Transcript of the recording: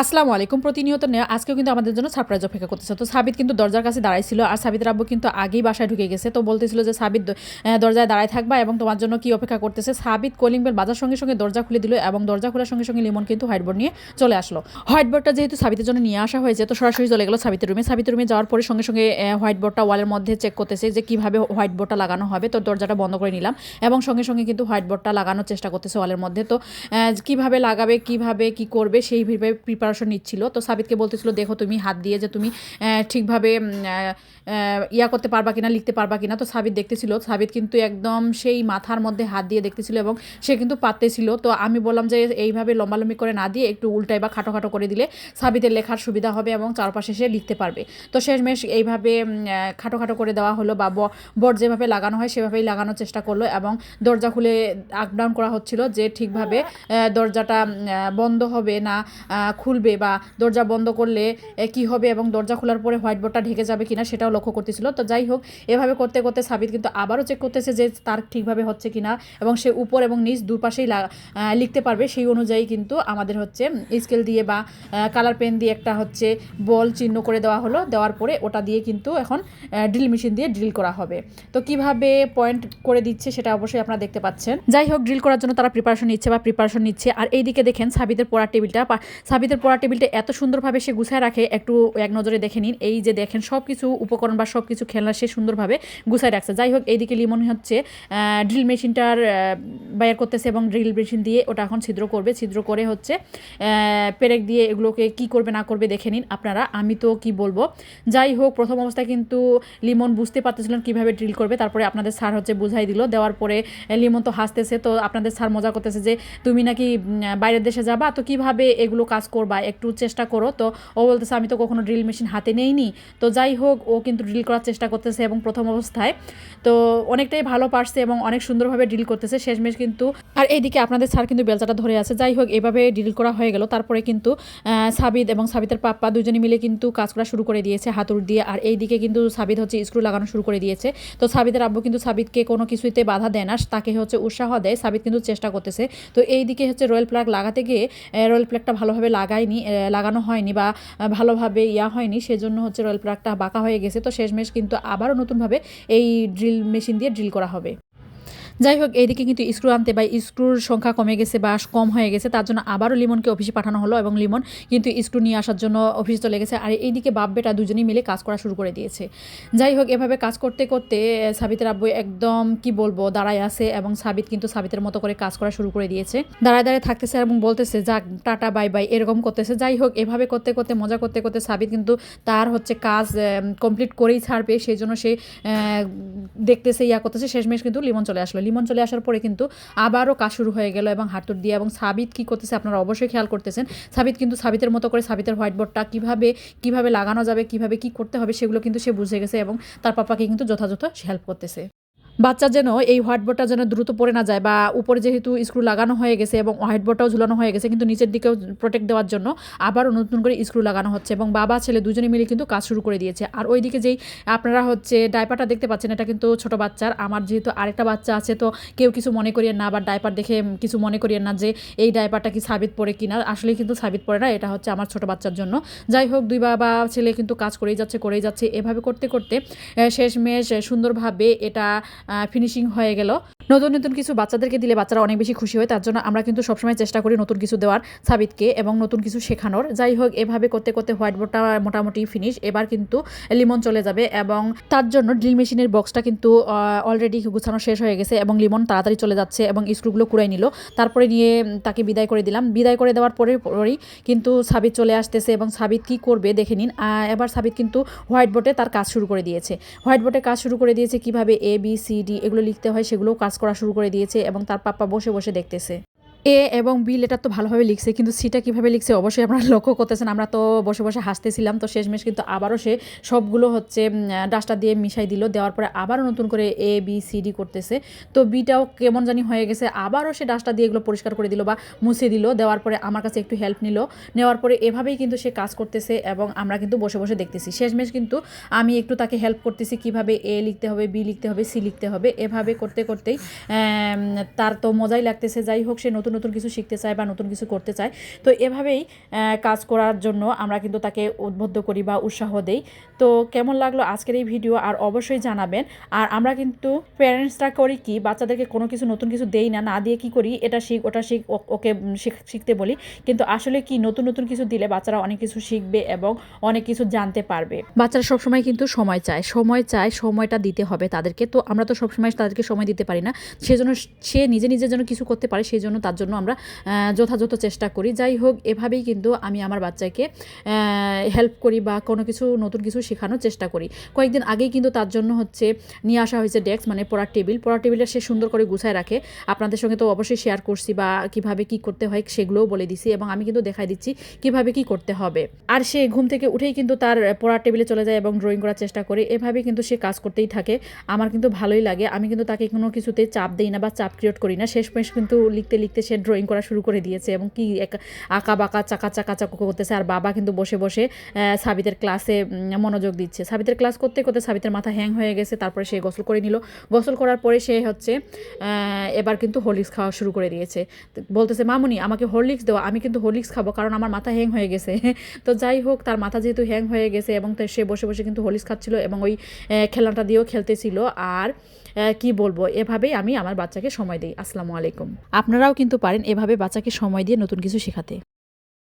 আসসালামু আলাইকুম। প্রতিনিয়ত নেওয়া আজকেও কিন্তু আমাদের জন্য সারপ্রাইজ অপেক্ষা করতেছে। তো সাবিত কিন্তু দরজার কাছে দাঁড়াইছিল আর সাবিতের আব্বু কিন্তু আগেই বাসায় ঢুকে গেছে। তো বলতেছিল যে, সাবিত দরজায় দাঁড়ায় থাকবা এবং তোমার জন্য কি অপেক্ষা করতেছে? সাবিত কলিং বেল বাজার সঙ্গে সঙ্গে দরজা খুলে দিল এবং দরজা খোলার সঙ্গে সঙ্গে লিমন কিন্তু হোয়াইট বোর্ড নিয়ে চলে আসলো। হোয়াইট বোর্ডটা যেহেতু সাবিতের জন্য নিয়ে আসা হয়েছে, তো সরাসরি চলে গেলো সাবিতের রুমে। সাবিতের রুমে যাওয়ার পরে সঙ্গে সঙ্গে হোয়াইট বোর্ডটা ওয়ালের মধ্যে চেক করতেছে যে, কীভাবে হোয়াইট বোর্ডটা লাগানো হবে। তো দরজাটা বন্ধ করে নিলাম এবং সঙ্গে সঙ্গে কিন্তু হোয়াইট বোর্ডটা লাগানোর চেষ্টা করতেছে ওয়ালের মধ্যে। তো কীভাবে লাগাবে, কীভাবে, কি করবে সেই ভাবে প্রিপারেশন নিচ্ছিল। তো সাবিতকে বলতেছিল দেখো তুমি হাত দিয়ে যে তুমি ঠিকভাবে ইয়া করতে পারবা কিনা লিখতে পারবা কিনা। তো সাবিত দেখতেছিল সাবিত কিন্তু একদম সেই মাথার মধ্যে হাত দিয়ে দেখতেছিল এবং সে কিন্তু পারতেছিল। তো আমি বললাম যে এইভাবে লম্বালম্বি করে না দিয়ে একটু উল্টাই বা খাটো খাটো করে দিলে সাবিতের লেখার সুবিধা হবে এবং চারপাশে সে লিখতে পারবে। তো শেষমেশ এইভাবে খাটো খাটো করে দেওয়া হলো বা বোর্ড যেভাবে লাগানো হয় সেভাবেই লাগানোর চেষ্টা করল এবং দরজা খুলে আপ ডাউন করা হচ্ছিল যে ঠিকভাবে দরজাটা বন্ধ হবে না আহ, খুলবে বা দরজা বন্ধ করলে কি হবে এবং দরজা খোলার পরে হোয়াইট বোর্ডটা ঢেকে যাবে কিনা সেটাও লক্ষ্য করতেছিল। তো যাই হোক, এভাবে করতে করতে সাবিত কিন্তু আবারও চেক করতেছে যে তার ঠিকভাবে হচ্ছে কিনা এবং সে উপর এবং নিচ দুপাশেই লিখতে পারবে। সেই অনুযায়ী কিন্তু আমাদের হচ্ছে স্কেল দিয়ে বা কালার পেন দিয়ে একটা হচ্ছে বল চিহ্ন করে দেওয়া হলো। দেওয়ার পরে ওটা দিয়ে কিন্তু এখন ড্রিল মেশিন দিয়ে ড্রিল করা হবে। তো কীভাবে পয়েন্ট করে দিচ্ছে সেটা অবশ্যই আপনারা দেখতে পাচ্ছেন। যাই হোক ড্রিল করার জন্য তারা প্রিপারেশন নিচ্ছে বা প্রিপারেশন নিচ্ছে। আর এইদিকে দেখেন সাবিতের পড়ার টেবিলটা সাবিতের পড়ার টেবিলটা এত সুন্দরভাবে সে গুছায় রাখে, একটু এক নজরে দেখে নিন। এই যে দেখেন সব কিছু উপকরণ বা সব কিছু খেলনা সে সুন্দরভাবে গুছায় রাখছে। যাই হোক, এইদিকে লিমন হচ্ছে ড্রিল মেশিনটার বাইর করতেছে এবং ড্রিল মেশিন দিয়ে ওটা এখন ছিদ্র করবে। ছিদ্র করে হচ্ছে পেরেক দিয়ে এগুলোকে কি করবে না করবে দেখে নিন আপনারা, আমি তো কি বলব। যাই হোক, প্রথম অবস্থায় কিন্তু লিমন বুঝতে পারতেছিলেন কীভাবে ড্রিল করবে, তারপরে আপনাদের স্যার হচ্ছে বুঝাই দিল, দেওয়ার পরে লিমন তো হাসতেছে, তো আপনাদের স্যার মজা করতেছে যে, তুমি নাকি বাইরের দেশে যাবা, তো কীভাবে এগুলো কাজ করবা? একটু চেষ্টা করো। তো ও বলতেছে, আমি তো কখনো ড্রিল মেশিন হাতে নেইনি। তো যাই হোক, ও কিন্তু ড্রিল করার চেষ্টা করতেছে এবং প্রথম অবস্থায়। তো অনেকটাই ভালো পারছে এবং অনেক সুন্দরভাবে ড্রিল করতেছে। শেষমেশ কিন্তু আর এইদিকে আপনাদের স্যার কিন্তু বেলচাটা ধরে আছে। যাই হোক, এভাবে ড্রিল করা হয়ে গেল। তারপরে কিন্তু সাবিদ এবং সাবিতের পাপ্পা দুজনে মিলে কিন্তু কাজ করা শুরু করে দিয়েছে হাতুড় দিয়ে। আর এইদিকে কিন্তু সাবিদ হচ্ছে স্ক্রু লাগানো শুরু করে দিয়েছে। তো সাবিদের আব্বু কিন্তু সাবিদকে কোনো কিছুতে বাধা দেয় না, তাকে হচ্ছে উৎসাহ দেয়। সাবিদ কিন্তু চেষ্টা করতেছে। তো এইদিকে হচ্ছে রয়্যাল প্লাগ লাগাতে গিয়ে রয়্যাল প্লাগটা ভালোভাবে লাগায়নি আহ, লাগানো হয়নি বা ভালোভাবে ইয়া হয়নি সেজন্য হচ্ছে রয়েল প্লাগটা বাঁকা হয়ে গেছে। তো শেষমেশ কিন্তু আবারও নতুনভাবে এই ড্রিল মেশিন দিয়ে ড্রিল করা হবে। যাই হোক এইদিকে কিন্তু স্ক্রু আনতে বা স্ক্রুর সংখ্যা কমে গেছে বা কম হয়ে গেছে, তার জন্য আবারও লিমনকে অফিসে পাঠানো হলো এবং লিমন কিন্তু স্ক্রু নিয়ে আসার জন্য অফিসে চলে গেছে। আর এইদিকে বাপ বেটা দুজনেই মিলে কাজ করা শুরু করে দিয়েছে। যাই হোক এভাবে কাজ করতে করতে সাবিতের আব্বু একদম কি বলব, দাঁড়ায় আছে এবং সাবিত কিন্তু সাবিতের মতো করে কাজ করা শুরু করে দিয়েছে। দাঁড়ায় দাঁড়ায় থাকতেছে এবং বলতেছে, যাক, টাটা, বাই বাই। এরকম করতেছে। যাই হোক এভাবে করতে করতে, মজা করতে করতে সাবিত কিন্তু তার হচ্ছে কাজ কমপ্লিট করেই ছাড়বে। সেই জন্য সে দেখতেছে, ইয়া করতেছে। শেষমেশ কিন্তু লিমন চলে আসলো। লিমন চলে আসার পরে কিন্তু আবারও কাজ শুরু হয়ে গেল এবং হাতুর দিয়ে এবং সাবিত কি করতেছে আপনারা অবশ্যই খেয়াল করতেছেন। সাবিত কিন্তু সাবিতের মতো করে সাবিতের হোয়াইট বোর্ডটা কীভাবে কীভাবে লাগানো যাবে, কীভাবে কী করতে হবে সেগুলো কিন্তু সে বুঝে গেছে এবং তার পাপাকে কিন্তু যথাযথ হেল্প করতেছে। বাচ্চা যেন এই হোয়াইট বোর্ডটা যেন দ্রুত পড়ে না যায় বা উপরে যেহেতু স্ক্রু লাগানো হয়ে গেছে এবং হোয়াইট বোর্ডটাও ঝুলানো হয়ে গেছে, কিন্তু নিচের দিকেও প্রোটেক্ট দেওয়ার জন্য আবারও নতুন করে স্ক্রু লাগানো হচ্ছে এবং বাবা, ছেলে দুজনে মিলে কিন্তু কাজ শুরু করে দিয়েছে। আর ওইদিকে যেই আপনারা হচ্ছে ডাইপারটা দেখতে পাচ্ছেন, এটা কিন্তু ছোট বাচ্চার। আমার যেহেতু আরেকটা বাচ্চা আছে, তো কেউ কিছু মনে করিয়েন না বা ডাইপার দেখে কিছু মনে করিয়েন না যে এই ডাইপারটা কি সাবিত পড়ে কিনা আসলে কিন্তু সাবিত পড়ে না, এটা হচ্ছে আমার ছোট বাচ্চার জন্য। যাই হোক, দুই বাবা, ছেলে কিন্তু কাজ করেই যাচ্ছে করেই যাচ্ছে। এভাবে করতে করতে শেষমেশ সুন্দরভাবে এটা ফিনিশিং হয়ে গেল। নতুন নতুন কিছু বাচ্চাদেরকে দিলে বাচ্চারা অনেক বেশি খুশি হয়। তার জন্য আমরা কিন্তু সবসময় চেষ্টা করি নতুন কিছু দেওয়ার সাবিতকে এবং নতুন কিছু শেখানোর। যাই হোক, এভাবে করতে করতে হোয়াইট বোর্ডটা মোটামুটি ফিনিশ এবার কিন্তু লিমন চলে যাবে এবং তার জন্য ড্রিল মেশিনের বক্সটা কিন্তু অলরেডি গুছানো শেষ হয়ে গেছে এবং লিমন তাড়াতাড়ি চলে যাচ্ছে এবং স্ক্রুগুলো কুড়াই নিল। তারপরে নিয়ে তাকে বিদায় করে দিলাম। বিদায় করে দেওয়ার পরে, পরেই কিন্তু সাবিত চলে আসতেছে এবং সাবিত কি করবে দেখে নিন। এবার সাবিত কিন্তু হোয়াইট বোর্ডে তার কাজ শুরু করে দিয়েছে। হোয়াইট বোর্ডে কাজ শুরু করে দিয়েছে কীভাবে এ বি সি ডি এগুলো লিখতে হয় সেগুলোও কাজ করা শুরু করে দিয়েছে এবং তার পাপ্পা বসে বসে দেখতেছে। এ এবং বি লেটার তো ভালোভাবে লিখছে, কিন্তু সিটা কীভাবে লিখছে অবশ্যই আপনারা লক্ষ্য করতেছেন। আমরা তো বসে বসে হাসতেছিলাম, তো শেষমেশ কিন্তু আবারও সে সবগুলো হচ্ছে ডাস্টার দিয়ে মিশাই দিল, দেওয়ার পরে আবারও নতুন করে এ বি সি ডি করতেছে। তো বিটাও কেমন জানি হয়ে গেছে, আবারও সে ডাস্টার দিয়ে এগুলো পরিষ্কার করে দিল বা মুছে দিল, দেওয়ার পরে আমার কাছে একটু হেল্প নিল। নেওয়ার পরে এভাবেই কিন্তু সে কাজ করতেছে এবং আমরা কিন্তু বসে বসে দেখতেছি। শেষমেশ কিন্তু আমি একটু তাকে হেল্প করতেছি, কীভাবে এ লিখতে হবে বি লিখতে হবে সি লিখতে হবে। এভাবে করতে করতেই তার তো মজাই লাগতেছে। যাই হোক, সে নতুন নতুন কিছু শিখতে চায় বা নতুন কিছু করতে চায়। তো এভাবেই কাজ করার জন্য আমরা কিন্তু তাকে উদ্বুদ্ধ করি বা উৎসাহ দেই। তো কেমন লাগল আজকের এই ভিডিও? আর অবশ্যই জানাবেন। আর আমরা কিন্তু প্যারেন্টসরা করি কি, বাচ্চাদেরকে কোনো কিছু, নতুন কিছু দেই না না দিয়ে কি করি, এটা শিখ, ওটা শিখ ওকে শিখ- শিখতে বলি। কিন্তু আসলে কি, নতুন নতুন কিছু দিলে বাচ্চারা অনেক কিছু শিখবে এবং অনেক কিছু জানতে পারবে। বাচ্চারা সবসময় কিন্তু সময় চায় সময় চায় সময়টা দিতে হবে তাদেরকে। তো আমরা তো সবসময় তাদেরকে সময় দিতে পারি না। সেজন্য সে নিজে নিজের জন্য কিছু করতে পারে, সেই জন্য তার জন্য আমরা যথাযথ চেষ্টা করি। যাই হোক, এভাবেই কিন্তু আমি আমার বাচ্চাকে হেল্প করি বা কোনো কিছু, নতুন কিছু শেখানোর চেষ্টা করি। কয়েকদিন আগেই কিন্তু তার জন্য হচ্ছে নিয়ে আসা হয়েছে ডেস্ক মানে পড়ার টেবিল। পড়ার টেবিলটা সে সুন্দর করে গুছায় রাখে। আপনাদের সঙ্গে তো অবশ্যই শেয়ার করছি বা কীভাবে কি করতে হয় সেগুলোও বলে দিছি এবং আমি কিন্তু দেখাই দিচ্ছি কীভাবে কি করতে হবে। আর সে ঘুম থেকে উঠেই কিন্তু তার পড়ার টেবিলে চলে যায় এবং ড্রয়িং করার চেষ্টা করে। এভাবে কিন্তু সে কাজ করতেই থাকে। আমার কিন্তু ভালোই লাগে। আমি কিন্তু তাকে কোনো কিছুতে চাপ দিই না বা চাপ ক্রিয়েট করি না। শেষমেশ কিন্তু লিখতে লিখতে সে ড্রয়িং করা শুরু করে দিয়েছে এবং কি এক- আঁকা বাঁকা, চাকা চাকা চাকু করতেছে। আর বাবা কিন্তু বসে বসে সাবিতের ক্লাসে মনোযোগ দিচ্ছে। সাবিতের ক্লাস করতে করতে সাবিতের মাথা হ্যাং হয়ে গেছে, তারপরে সে গোসল করে নিল। গোসল করার পরে সে হচ্ছে এবার কিন্তু হরলিক্স খাওয়া শুরু করে দিয়েছে। বলতেছে, মামুনি, আমাকে হরলিক্স দেওয়া আমি কিন্তু হরলিক্স খাব, কারণ আমার মাথা হ্যাং হয়ে গেছে। তো যাই হোক, তার মাথা যেহেতু হ্যাং হয়ে গেছে এবং সে বসে বসে কিন্তু হরলিক্স খাচ্ছিল এবং ওই খেলাটা দিয়েও খেলতেছিল। আর কি বলব, এভাবেই আমি আমার বাচ্চাকে সময় দিই। আসসালামু আলাইকুম। আপনারাও কিন্তু পারেন এভাবে বাচ্চাকে সময় দিয়ে নতুন কিছু শেখাতে।